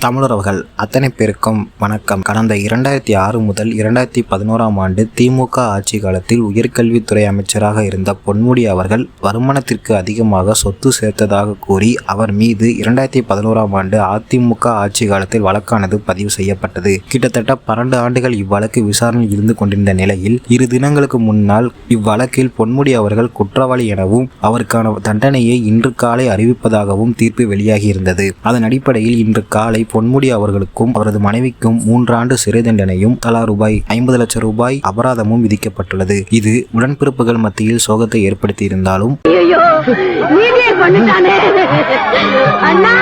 தமிழர்கள் அத்தனை பேருக்கும் வணக்கம். கடந்த இரண்டாயிரத்தி ஆறு முதல் இரண்டாயிரத்தி பதினோராம் ஆண்டு திமுக ஆட்சி காலத்தில் உயர்கல்வித்துறை அமைச்சராக இருந்த பொன்முடி அவர்கள் வருமானத்திற்கு அதிகமாக சொத்து சேர்த்ததாக கூறி அவர் மீது இரண்டாயிரத்தி பதினோராம் ஆண்டு அதிமுக ஆட்சி காலத்தில் வழக்கானது பதிவு செய்யப்பட்டது. கிட்டத்தட்ட பன்னெண்டு ஆண்டுகள் இவ்வழக்கு விசாரணையில் இருந்து கொண்டிருந்த நிலையில் இரு தினங்களுக்கு முன்னால் இவ்வழக்கில் பொன்முடி அவர்கள் குற்றவாளி எனவும் அவருக்கான தண்டனையை இன்று காலை அறிவிப்பதாகவும் தீர்ப்பு வெளியாகியிருந்தது. அதன் அடிப்படையில் இன்று காலை பொன்முடி அவர்களுக்கும் அவரது மனைவிக்கும் மூன்றாண்டு சிறை தண்டனையும் தலா ரூபாய் ஐம்பது லட்சம் ரூபாய் அபராதமும் விதிக்கப்பட்டுள்ளது. இது உடன்பிறப்புகள் மத்தியில் சோகத்தை ஏற்படுத்தியிருந்தாலும் பண்ணிட்டானே. அண்ணா.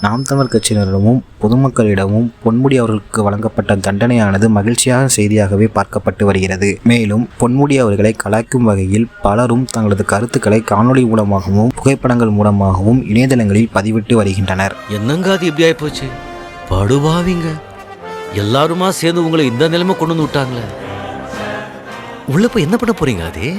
நாம் தமிழ் கட்சியினரிடமும் பொதுமக்களிடமும் பொன்முடி அவர்களுக்கு வழங்கப்பட்ட தண்டனையானது மகிழ்ச்சியான செய்தியாகவே பார்க்கப்பட்டு வருகிறது. மேலும் பொன்முடி அவர்களை கலாய்க்கும் வகையில் பலரும் தங்களது கருத்துக்களை காணொளி மூலமாகவும் புகைப்படங்கள் மூலமாகவும் இணையதளங்களில் பதிவிட்டு வருகின்றனர். என்னங்க அது இப்படி ஆயிப்போச்சு? படுபாவிங்க. எல்லாருமா சேர்ந்து உங்களை இந்த நிலைமை கொண்டு வந்து விட்டாங்களே? உள்ள போய் என்ன பண்ண போறீங்க அதே?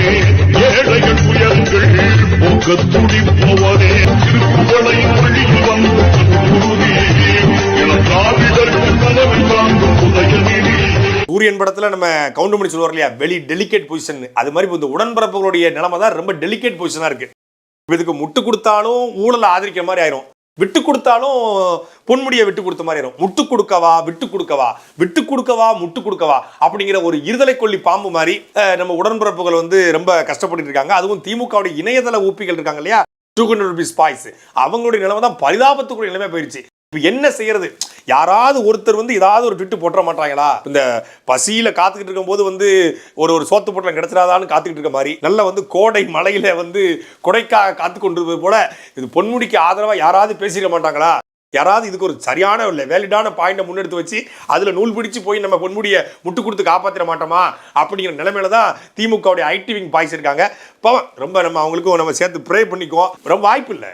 உடைப்பவனே ஏழைகள் துயரங்கள் போக்க துடிப்பவனே திருப்புகழை வழியில் வந்து சூரியன் படத்துல நம்ம கவுண்ட் பண்ணி சொல்லுவார் இல்லையா வெளி டெலிகேட் பொசிஷன் அது மாதிரி இந்த உடன்பரப்புகளுடைய நிலைமை தான் ரொம்ப டெலிகேட் பொசிஷனா இருக்கு. இதுக்கு முட்டு கொடுத்தாலும் ஊழலை ஆதரிக்கிற மாதிரி ஆயிரும். விட்டு கொடுத்தாலும் பொன்முடியை விட்டு கொடுத்த மாதிரி ஆயிரும் முட்டு கொடுக்கவா விட்டு கொடுக்கவா? விட்டு கொடுக்கவா முட்டு கொடுக்கவா? அப்படிங்கிற ஒரு இருதலை கொல்லி பாம்பு மாதிரி நம்ம உடன்பிறப்புகள் வந்து ரொம்ப கஷ்டப்பட்டு இருக்காங்க. அதுவும் திமுகவுடைய இணையதள ஊப்பிகள் இருக்காங்க இல்லையா? டூ ஹண்ட்ரட் ருபீஸ் பாய்ஸ் அவங்களுடைய நிலைமை தான் பரிதாபத்துக்குரிய நிலைமை போயிடுச்சு இப்போ என்ன செய்யறது? யாராவது ஒருத்தர் வந்து ஏதாவது ஒரு ட்விட்டு போட்டுற மாட்டாங்களா? இந்த பசியில் காத்துக்கிட்டு இருக்கும்போது வந்து ஒரு ஒரு சோத்து பொட்டலம் கிடச்சிடாதான்னு காத்துக்கிட்டு இருக்க மாதிரி. நல்ல வந்து கோடை மலையில் வந்து கொடைக்காக காத்து கொண்டு போல இது பொன்முடிக்கு ஆதரவாக யாராவது பேசிட மாட்டாங்களா? யாராவது இதுக்கு ஒரு சரியான இல்லை வேலிடான பாயிண்டை முன்னெடுத்து வச்சு அதில் நூல் பிடிச்சு போய் நம்ம பொன்முடியை முட்டு கொடுத்து காப்பாற்றிட மாட்டோமா? அப்படிங்கிற நிலைமையில தான் திமுகவுடைய ஐடி விங் பாய்ஸ் இருக்காங்க. பாவம் ரொம்ப நம்ம அவங்களுக்கும் நம்ம சேர்த்து ப்ரே பண்ணிக்குவோம். ரொம்ப வாய்ப்பு இல்லை.